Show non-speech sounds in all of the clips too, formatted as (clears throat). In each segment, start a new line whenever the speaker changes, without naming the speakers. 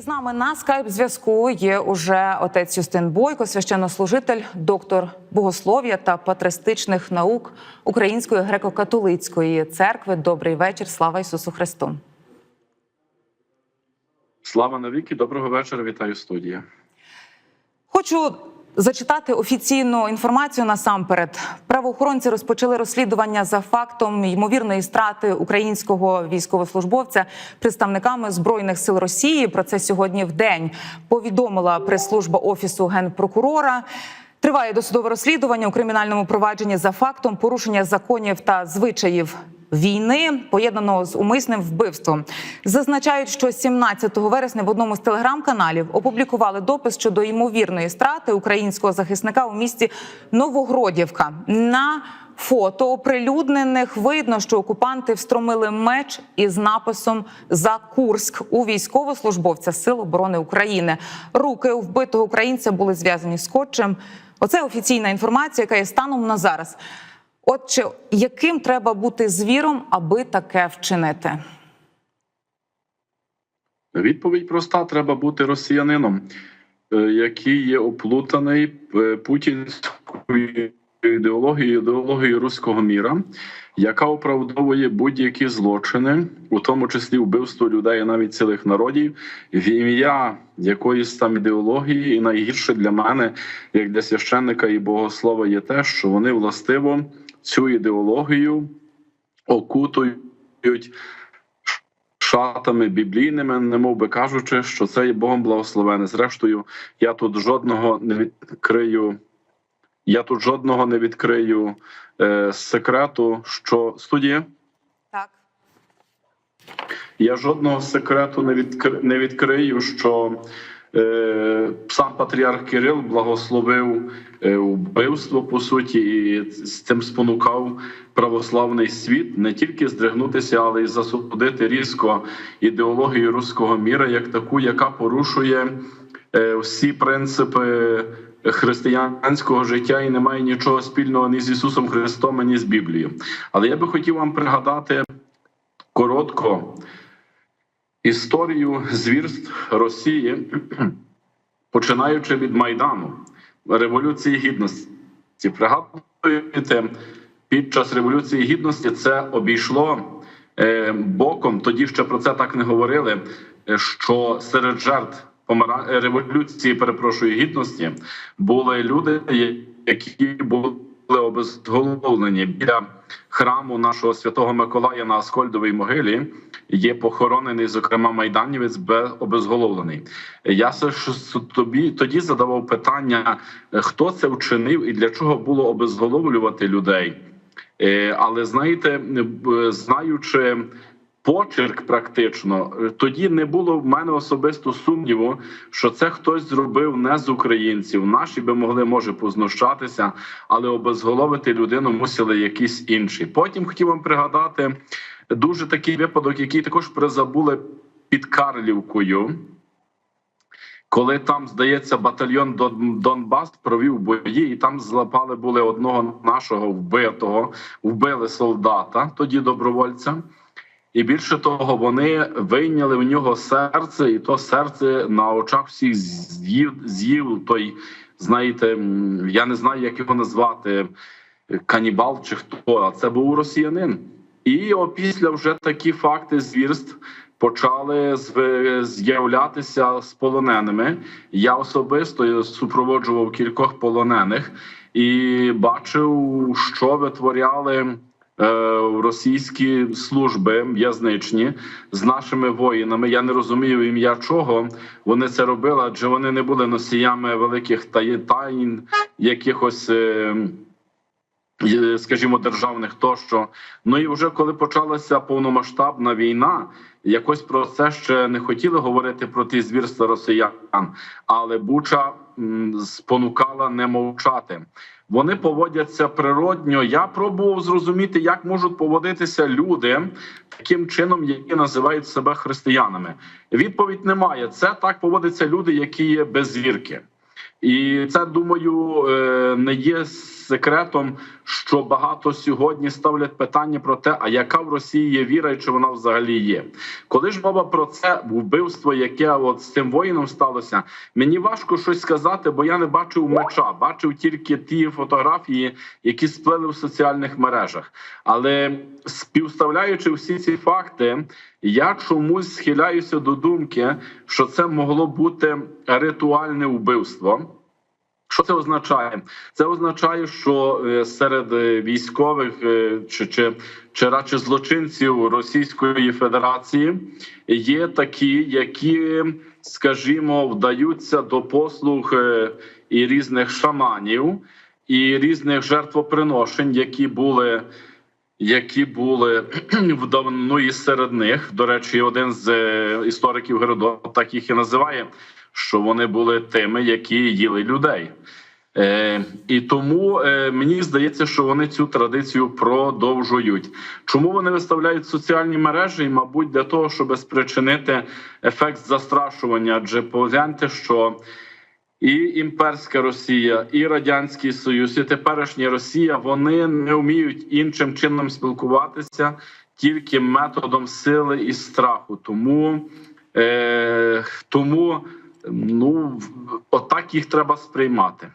з нами на скайп зв'язку є уже отець Юстин Бойко, священнослужитель, доктор богослов'я та патристичних наук Української греко-католицької церкви. Добрий вечір. Слава Ісусу Христу!
Слава навіки, доброго вечора. Вітаю студія.
Хочу зачитати офіційну інформацію насамперед. Правоохоронці розпочали розслідування за фактом ймовірної страти українського військовослужбовця представниками збройних сил Росії. Про це сьогодні в день повідомила прес-служба офісу генпрокурора. Триває досудове розслідування у кримінальному провадженні за фактом порушення законів та звичаїв війни, поєднаного з умисним вбивством. Зазначають, що 17 вересня в одному з телеграм-каналів опублікували допис щодо ймовірної страти українського захисника у місті Новогродівка. На фото оприлюднених видно, що окупанти встромили меч із написом за Курськ у військовослужбовця Сил оборони України. Руки вбитого українця були зв'язані скотчем. Оце офіційна інформація, яка є станом на зараз. Отже, яким треба бути звіром, аби таке вчинити?
Відповідь проста: треба бути росіянином, е, який є оплутаний е, путінською ідеологією, ідеологією руського міра, яка оправдовує будь-які злочини, у тому числі вбивство людей, навіть цілих народів, в ім'я якоїсь там ідеології, і найгірше для мене, як для священника і богослова, є те, що вони властиво цю ідеологію окутують шатами біблійними, немов би кажучи, що це є Богом благословене. Зрештою, я тут жодного не відкрию. Я тут жодного не відкрию е, секрету, що студія.
Так.
Я жодного секрету не відкр... не відкрию, що сам патріарх Кирил благословив е, вбивство по суті, і з цим спонукав православний світ не тільки здригнутися, але й засудити різко ідеологію руського міра як таку, яка порушує е, всі принципи. Християнського життя і немає нічого спільного ні з Ісусом Христом, ні з Біблією. Але я би хотів вам пригадати коротко історію звірств Росії, починаючи від Майдану, Революції Гідності. Пригадуєте, під час Революції Гідності це обійшло е, боком. Тоді ще про це так не говорили. е, Що серед жертв помира... революції, перепрошую, гідності були люди, які були обезголовлені біля храму нашого святого Миколая на Аскольдовій могилі. Є похоронений, зокрема, майданівець бе- обезголовлений. Я ж тобі тоді задавав питання, е, хто це вчинив і для чого було обезголовлювати людей. Е, Але знаєте, знаючи почерк, практично е, тоді не було в мене особисто сумніву, що це хтось зробив не з українців. Наші би могли може познущатися, але обезголовити людину мусили якісь інші. Потім хотів вам пригадати дуже такий випадок, який також призабули під Карлівкою. Коли там, здається, батальйон Дон- Донбас провів бої, і там злапали були одного нашого вбитого, вбили солдата, тоді добровольця. І більше того, вони вийняли в нього серце, і то серце на очах всіх з'їв з'їв той, знаєте, я не знаю, як його назвати, канібал чи хто, а це був росіянин. І опісля вже такі факти звірств почали з'являтися з полоненими. Я особисто супроводжував кількох полонених і бачив, що витворяли російські служби в'язничні з нашими воїнами. Я не розумію ім'я чого вони це робили, адже вони не були носіями великих таї- тайн, якихось. е, е, Скажімо, державних тощо. Ну і вже коли почалася повномасштабна війна, якось про це ще не хотіли говорити про ті звірства росіян, але Буча спонукала не мовчати. Вони поводяться природньо. Я пробував зрозуміти, як можуть поводитися люди таким чином, які називають себе християнами. Відповідь немає. Це так поводяться люди, які є без вірки. І це думаю е, не є секретом, що багато сьогодні ставлять питання про те, а яка в Росії є віра, і чи вона взагалі є. Коли ж мова про це вбивство, яке от з цим воїном сталося, мені важко щось сказати, бо я не бачив меча, бачив тільки ті фотографії, які сплели в соціальних мережах. Але співставляючи всі ці факти, я чомусь схиляюся до думки, що це могло бути ритуальне вбивство. Що це означає? Це означає, що е, серед е, військових е, чи, чи, чи радше злочинців Російської Федерації є такі, які, скажімо, вдаються до послуг і різних шаманів, і різних жертвоприношень, які були. Які були (clears throat) в і серед них, до речі, один з істориків Геродот так їх і називає, що вони були тими, які їли людей. Е, і тому е, мені здається, що вони цю традицію продовжують. Чому вони виставляють соціальні мережі? І, мабуть, для того, щоб спричинити ефект застрашування. Адже погляньте, що і імперська Росія, і радянський Союз, і теперішня Росія вони не вміють іншим чином спілкуватися тільки методом сили і страху. Тому, е, тому ну отак їх треба сприймати.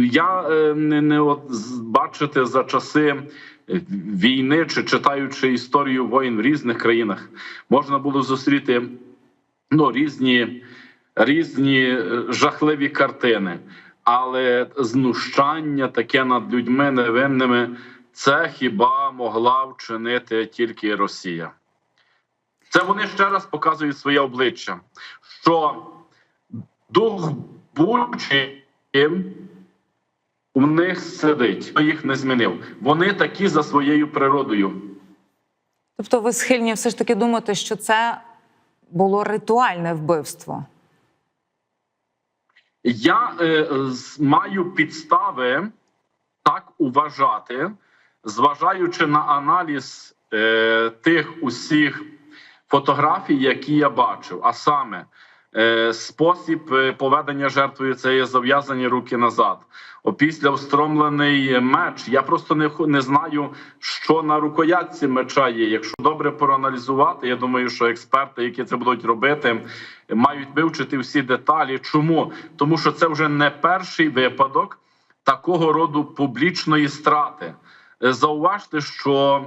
Я е, не, не от бачите за часи війни чи читаючи історію воїн в різних країнах, можна було зустріти ну, різні, різні е, жахливі картини, але знущання таке над людьми невинними, це хіба могла вчинити тільки Росія. Це вони ще раз показують своє обличчя, що дух Бучі у них сидить, хто їх не змінив. Вони такі за своєю природою.
Тобто, ви схильні все ж таки думати, що це було ритуальне вбивство.
Я е, маю підстави так вважати, зважаючи на аналіз е, тих усіх фотографій, які я бачив, а саме спосіб е, поведення жертвою це є зав'язані руки назад. Опісля встромлений меч. Я просто не, не знаю, що на рукоятці меча є. Якщо добре проаналізувати, я думаю, що експерти, які це будуть робити, мають вивчити всі деталі. Чому? Тому що це вже не перший випадок такого роду публічної страти. Е, Зауважте, що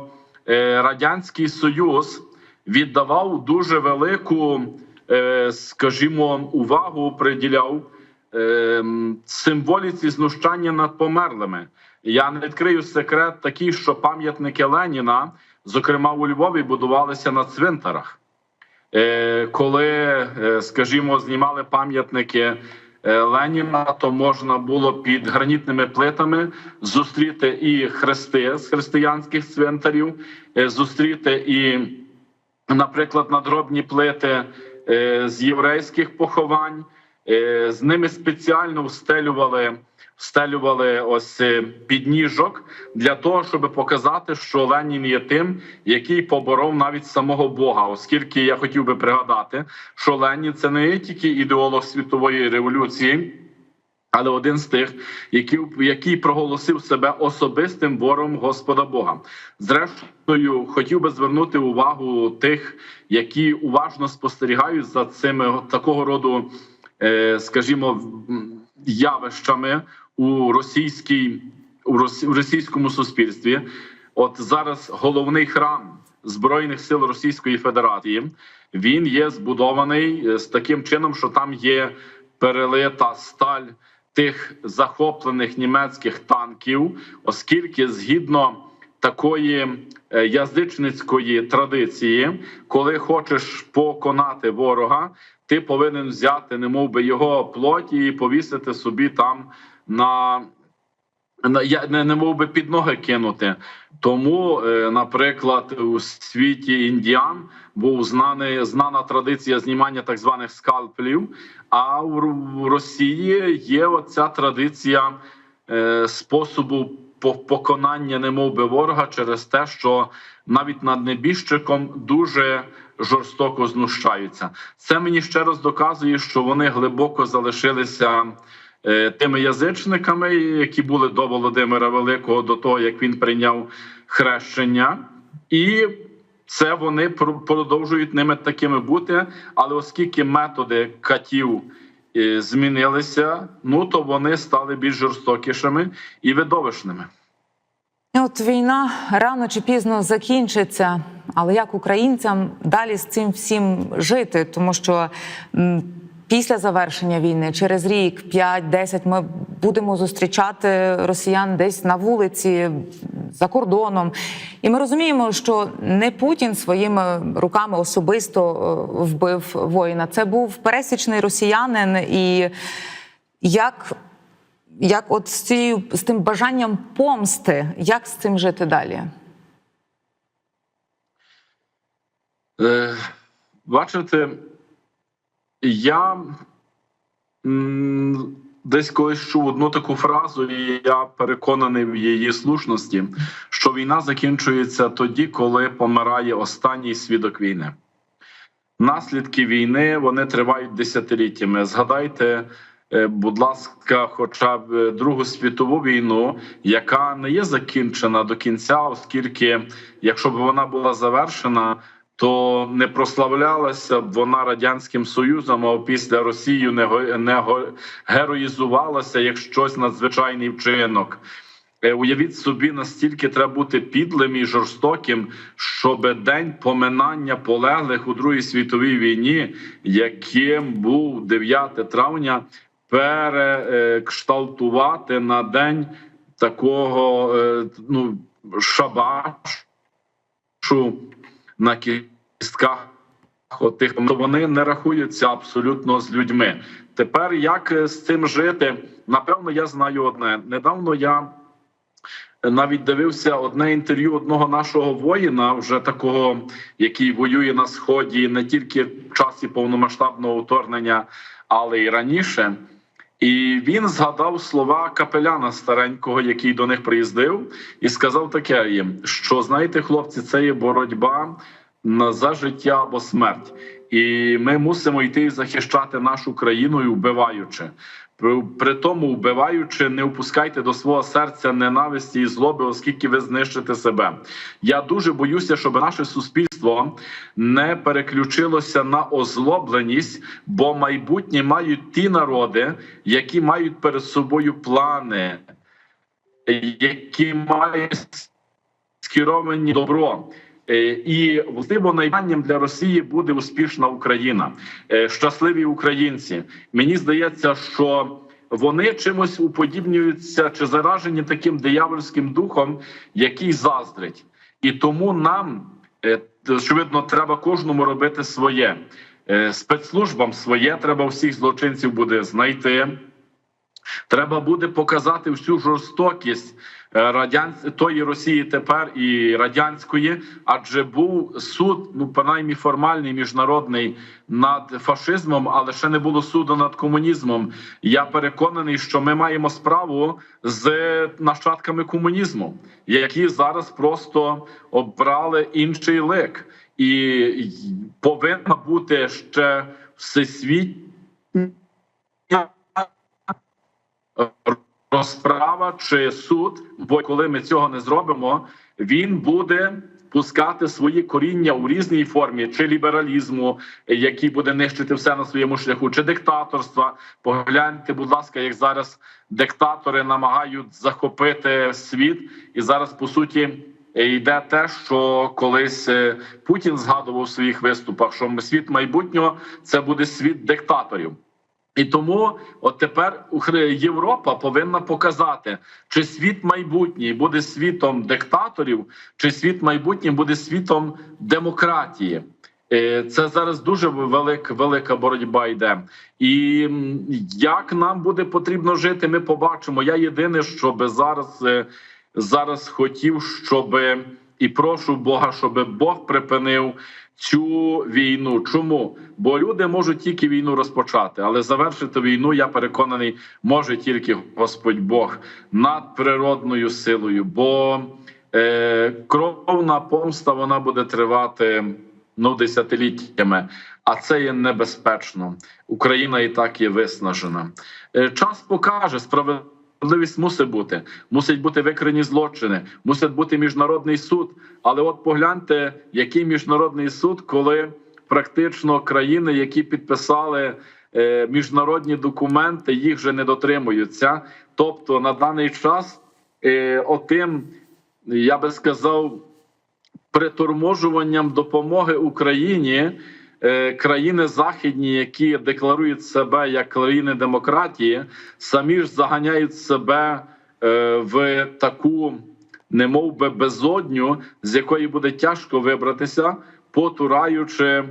е, Радянський Союз віддавав дуже велику, е, скажімо, увагу приділяв е, символіці знущання над померлими. Я не відкрию секрет такий, що пам'ятники Леніна, зокрема у Львові, будувалися на цвинтарах. Е, коли, е, скажімо, знімали пам'ятники е, Леніна, то можна було під гранітними плитами зустріти і хрести з християнських цвинтарів, е, зустріти і, наприклад, надробні плити е, з єврейських поховань. Е, З ними спеціально встелювали, встелювали ось е, підніжок для того, щоб показати, що Ленін є тим, який поборов навіть самого Бога, оскільки я хотів би пригадати, що Ленін це не тільки ідеолог світової революції. Але один з тих, який, який проголосив себе особистим ворогом Господа Бога. Зрештою, хотів би звернути увагу тих, які уважно спостерігають за цими такого роду, е, скажімо, явищами у російській у рос- у російському суспільстві. От зараз головний храм збройних сил Російської Федерації він є збудований е, з таким чином, що там є перелита сталь тих захоплених німецьких танків, оскільки згідно такої е, язичницької традиції, коли хочеш поконати ворога, ти повинен взяти, немов би його плоті і повісити собі там на. Я не, не мов би під ноги кинути. Тому, е, наприклад, у світі індіан був знаний знана традиція знімання так званих скальпелів. А в Росії є оця традиція е, способу по- поконання немовби ворога через те, що навіть над небіжчиком дуже жорстоко знущаються. Це мені ще раз доказує, що вони глибоко залишилися тими язичниками, які були до Володимира Великого, до того як він прийняв хрещення, і це вони продовжують ними такими бути. Але оскільки методи катів е, змінилися, ну то вони стали більш жорстокішими і видовищними.
От війна рано чи пізно закінчиться. Але як українцям далі з цим всім жити? Тому що після завершення війни, через рік, 5-10, ми будемо зустрічати росіян десь на вулиці за кордоном. І ми розуміємо, що не Путін своїми руками особисто е, вбив воїна. Це був пересічний росіянин і як як от з цією з тим бажанням помсти, як з цим жити далі?
Е, бачите, я десь колись чув одну таку фразу, і я переконаний в її слушності, що війна закінчується тоді, коли помирає останній свідок війни. Наслідки війни вони тривають десятиліттями. Згадайте, е, будь ласка, хоча б Другу світову війну, яка не є закінчена до кінця, оскільки, якщо б вона була завершена, то не прославлялася б вона радянським союзом. А після Росії не, не героїзувалася як щось надзвичайний вчинок. Е, Уявіть собі, настільки треба бути підлим і жорстоким, щоб день поминання полеглих у Другій світовій війні, яким був 9 травня, перекшталтувати на день такого е, ну, шабашу на кістках отих, вони не рахуються абсолютно з людьми. Тепер як е, з цим жити? Напевно, я знаю одне. Недавно я навіть дивився одне інтерв'ю одного нашого воїна, вже такого, який воює на сході не тільки в часі повномасштабного вторгнення, але й раніше. І він згадав слова капеляна старенького, який до них приїздив, і сказав таке їм: що знаєте, хлопці, це є боротьба за життя або смерть, і ми мусимо йти захищати нашу країну, і вбиваючи. При, тому, вбиваючи, не впускайте до свого серця ненависті і злоби, оскільки ви знищите себе. Я дуже боюся, щоб наше суспільство не переключилося на озлобленість, бо майбутнє мають ті народи, які мають перед собою плани, які мають скеровані добро. Е, І властиво найбанням для Росії буде успішна Україна, Е, щасливі українці. Мені здається, що вони чимось уподібнюються чи заражені таким диявольським духом, який заздрить, і тому нам е, очевидно треба кожному робити своє спецслужбам своє. Треба всіх злочинців буде знайти. Треба буде показати всю жорстокість е, радян... тої Росії тепер і радянської, адже був суд, ну принаймні формальний міжнародний над фашизмом, але ще не було суду над комунізмом. Я переконаний, що ми маємо справу з нащадками комунізму, які зараз просто обрали інший лик, і повинна бути ще всесвітня розправа чи суд. Бо коли ми цього не зробимо, він буде пускати свої коріння у різній формі, чи лібералізму, який буде нищити все на своєму шляху, чи диктаторства. Погляньте, будь ласка, як зараз диктатори намагають захопити світ, і зараз по суті. Йде те, що колись е, Путін згадував у своїх виступах, що світ майбутнього це буде світ диктаторів. І тому, от тепер Європа повинна показати, чи світ майбутній буде світом диктаторів, чи світ майбутній буде світом демократії. Е, Це зараз дуже велика, велика боротьба йде. І як нам буде потрібно жити, ми побачимо. Я єдине, щоб зараз, е, зараз хотів, щоб і прошу Бога, щоб Бог припинив цю війну. Чому? Бо люди можуть тільки війну розпочати, але завершити війну, я переконаний, може тільки Господь Бог над природною силою. Бо е, кровна помста вона буде тривати ну десятиліттями, а це є небезпечно. Україна і так є виснажена. Е, Час покаже справедливість мусить бути. Мусять бути викрині злочини, мусить бути міжнародний суд. Але от погляньте, який міжнародний суд, коли практично країни, які підписали е, міжнародні документи, їх вже не дотримуються. Тобто на даний час е, отим, я би сказав, приторможуванням допомоги Україні країни західні, які декларують себе як країни демократії, самі ж заганяють себе е, в таку, немов би безодню, з якої буде тяжко вибратися, потураючи.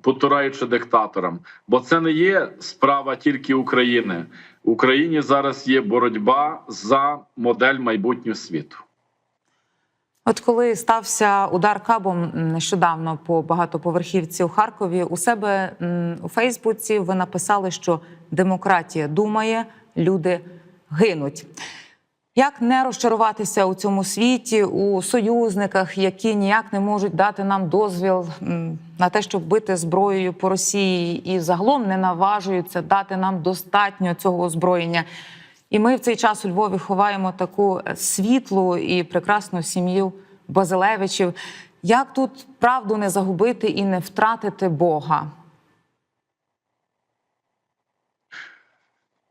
Потураючи диктаторам, бо це не є справа тільки України. В Україні зараз є боротьба за модель майбутнього світу.
От коли стався удар кабом нещодавно по багатоповерхівці у Харкові, у себе у Фейсбуці ви написали, що демократія думає, люди гинуть. Як не розчаруватися у цьому світі у союзниках, які ніяк не можуть дати нам дозвіл на те, щоб бити зброєю по Росії, і загалом не наважуються дати нам достатньо цього озброєння? І ми в цей час у Львові ховаємо таку світлу і прекрасну сім'ю Базилевичів. Як тут правду не загубити і не втратити Бога?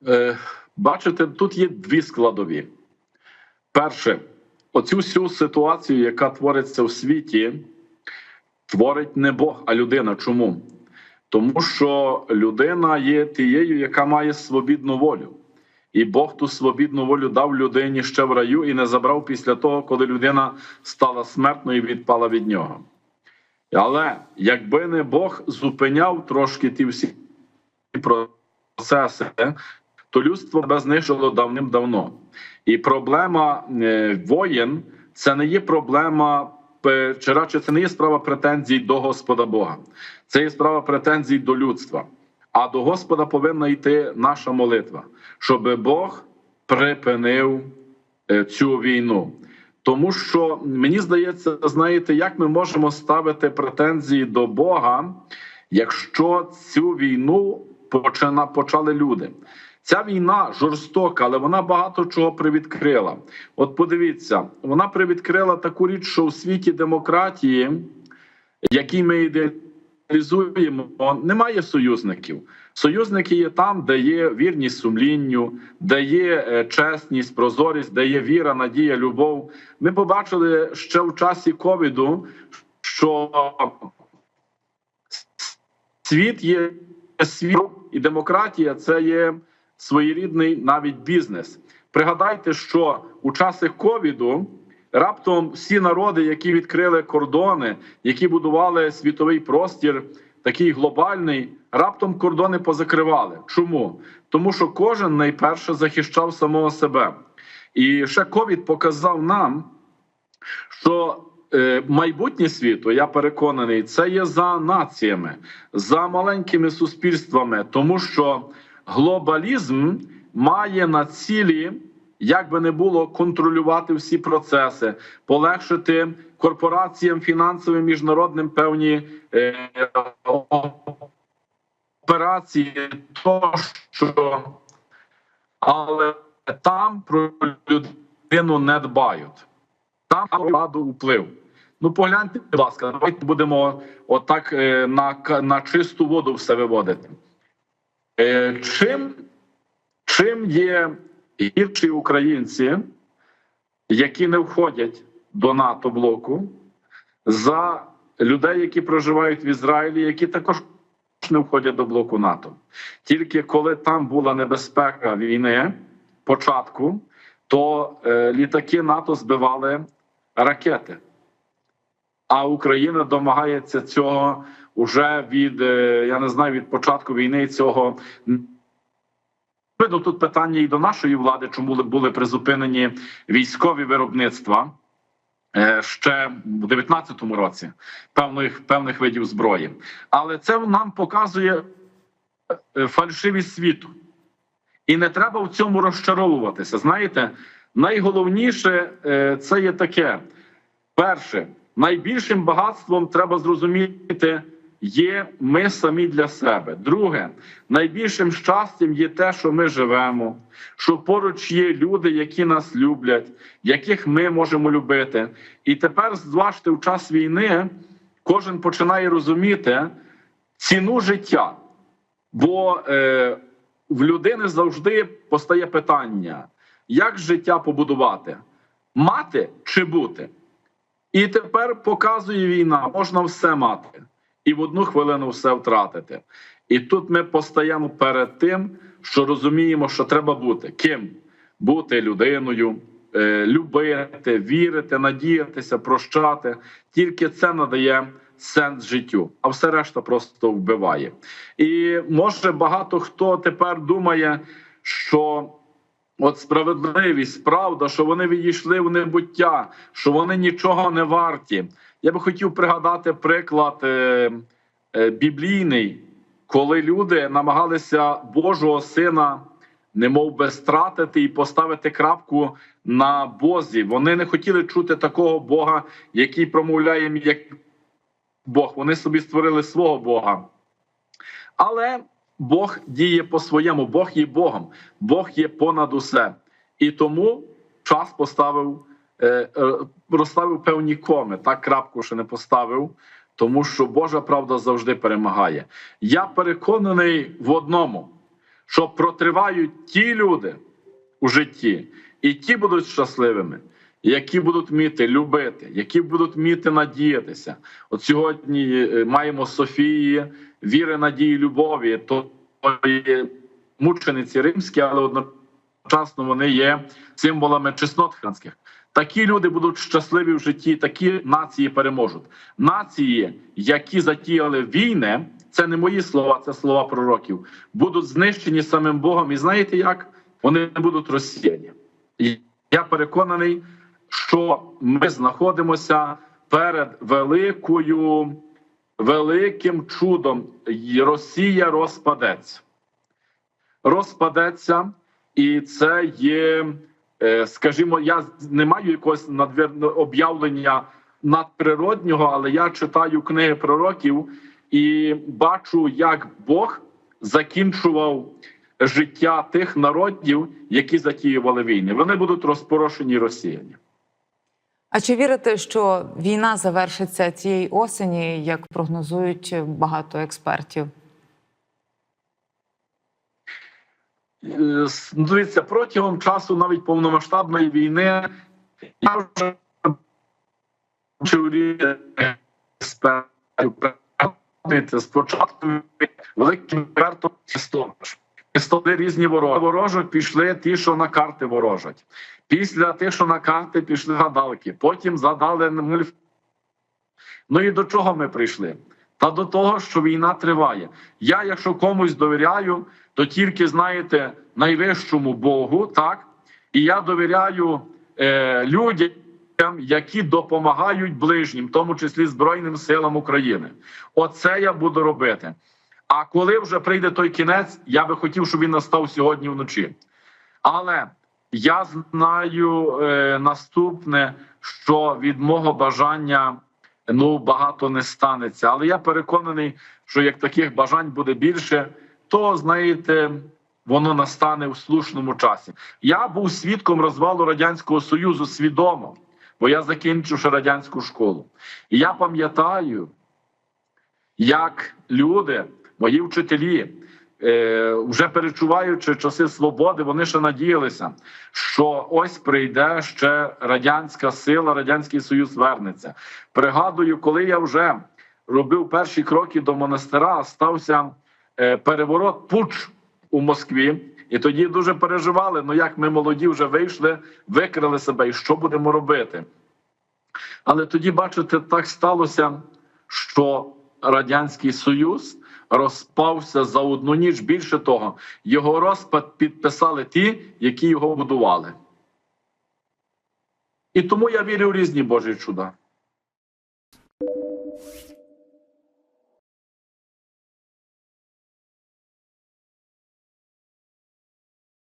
Е, Бачите, тут є дві складові. Перше, оцю всю ситуацію, яка твориться в світі, творить не Бог, а людина. Чому? Тому що людина є тією, яка має свобідну волю. І Бог ту свобідну волю дав людині ще в раю і не забрав після того, коли людина стала смертною і відпала від нього. Але якби не Бог зупиняв трошки ті всі процеси, то людство би знищило давним-давно. І проблема е, воєн це не є проблема, чи радше це не є справа претензій до Господа Бога, це є справа претензій до людства. А до Господа повинна йти наша молитва, щоб Бог припинив е, цю війну. Тому що мені здається, знаєте, як ми можемо ставити претензії до Бога, якщо цю війну почали люди. Ця війна жорстока, але вона багато чого привідкрила. От подивіться, вона привідкрила таку річ, що у світі демократії, який ми ідеалізуємо, немає союзників. Союзники є там, де є вірність сумлінню, де є е, чесність, прозорість, де є віра, надія, любов. Ми побачили ще в часі ковіду, що світ є світ, і демократія це є своєрідний навіть бізнес. Пригадайте, що у часи ковіду раптом всі народи, які відкрили кордони, які будували світовий простір, такий глобальний, раптом кордони позакривали. Чому? Тому що кожен найперше захищав самого себе. І ще ковід показав нам, що е, майбутнє світу, я переконаний, це є за націями, за маленькими суспільствами, тому що глобалізм має на цілі, як би не було, контролювати всі процеси, полегшити корпораціям фінансовим міжнародним певні е, операції, тощо, але там про людину не дбають. Там владу вплив. Ну, погляньте, будь ласка, давайте будемо отак е, на, на чисту воду все виводити. Е, Чим, чим є гірші українці, які не входять до НАТО блоку, за людей, які проживають в Ізраїлі, які також не входять до блоку НАТО. Тільки коли там була небезпека війни, початку, то е, літаки НАТО збивали ракети. А Україна домагається цього вже від е, я не знаю від початку війни. Цього Видно, тут питання і до нашої влади, чому були призупинені військові виробництва е, ще в 19-му році певних певних видів зброї. Але це нам показує е, фальшивість світу. І не треба в цьому розчаровуватися. Знаєте, найголовніше е, це є таке: перше, найбільшим багатством треба зрозуміти. Є ми самі для себе. Друге, найбільшим щастям є те, що ми живемо, що поруч є люди, які нас люблять, яких ми можемо любити. І тепер, зважте, в час війни кожен починає розуміти ціну життя. Бо е, в людини завжди постає питання: як життя побудувати? Мати чи бути? І тепер показує війна, можна все мати і в одну хвилину все втратити. І тут ми постаємо перед тим, що розуміємо, що треба бути ким бути людиною, е, любити, вірити, надіятися, прощати. Тільки це надає сенс життю, а все решта просто вбиває. І може багато хто тепер думає, що От справедливість, правда, що вони відійшли в небуття, що вони нічого не варті. Я би хотів пригадати приклад е, е, біблійний, коли люди намагалися Божого сина, немов би стратити і поставити крапку на Бозі. Вони не хотіли чути такого Бога, який промовляє як Бог. Вони собі створили свого Бога. Але Бог діє по-своєму, Бог є Богом, Бог є понад усе. І тому час поставив, розставив певні коми, так крапку ще не поставив, тому що Божа правда завжди перемагає. Я переконаний в одному, що протривають ті люди у житті, і ті будуть щасливими, які будуть вміти любити, які будуть вміти надіятися. От сьогодні е, маємо Софії, віри, надії, любові, то є мучениці римські, але одночасно вони є символами чеснот християнських. Такі люди будуть щасливі в житті, такі нації переможуть. Нації, які затіяли війни, це не мої слова, це слова пророків, будуть знищені самим Богом. І знаєте як? Вони не будуть розсіяні. Я переконаний, що ми знаходимося перед великою, великим чудом. Росія розпадеться. Розпадеться, і це є, скажімо, я не маю якогось надвірного об'явлення надприроднього, але я читаю книги пророків і бачу, як Бог закінчував життя тих народів, які затіювали війни. Вони будуть розпорошені і розсіяні.
А чи вірите, що війна завершиться цієї осені, як прогнозують багато експертів?
Е, с- ну, Дивіться, протягом часу навіть повномасштабної війни я вже Спочатку великим Стомаш. Істоти різні ворожі. Ворожок пішли ті, що на карти ворожать. Після тих, що на карти пішли гадалки. Потім задали. Ну і до чого ми прийшли? Та до того, що війна триває. Я, якщо комусь довіряю, то тільки знаєте найвищому Богу, так і я довіряю е, людям, які допомагають ближнім, в тому числі Збройним силам України. Оце я буду робити. А коли вже прийде той кінець, я би хотів, щоб він настав сьогодні вночі. Але я знаю е, наступне, що від мого бажання ну багато не станеться. Але я переконаний, що як таких бажань буде більше, то знаєте, воно настане в слушному часі. Я був свідком розвалу радянського союзу свідомо, бо я закінчив радянську школу. І я пам'ятаю, як люди, мої вчителі. Е, Вже перечуваючи часи свободи, вони ще надіялися, що ось прийде ще радянська сила, радянський союз вернеться. Пригадую, коли я вже робив перші кроки до монастира, стався е, переворот пуч у Москві, і тоді дуже переживали. Ну як ми молоді вже вийшли, викрили себе, і що будемо робити? Але тоді, бачите, так сталося, що радянський союз розпався за одну ніч. Більше того, його розпад підписали ті, які його будували. І тому я вірю в різні Божі чуда.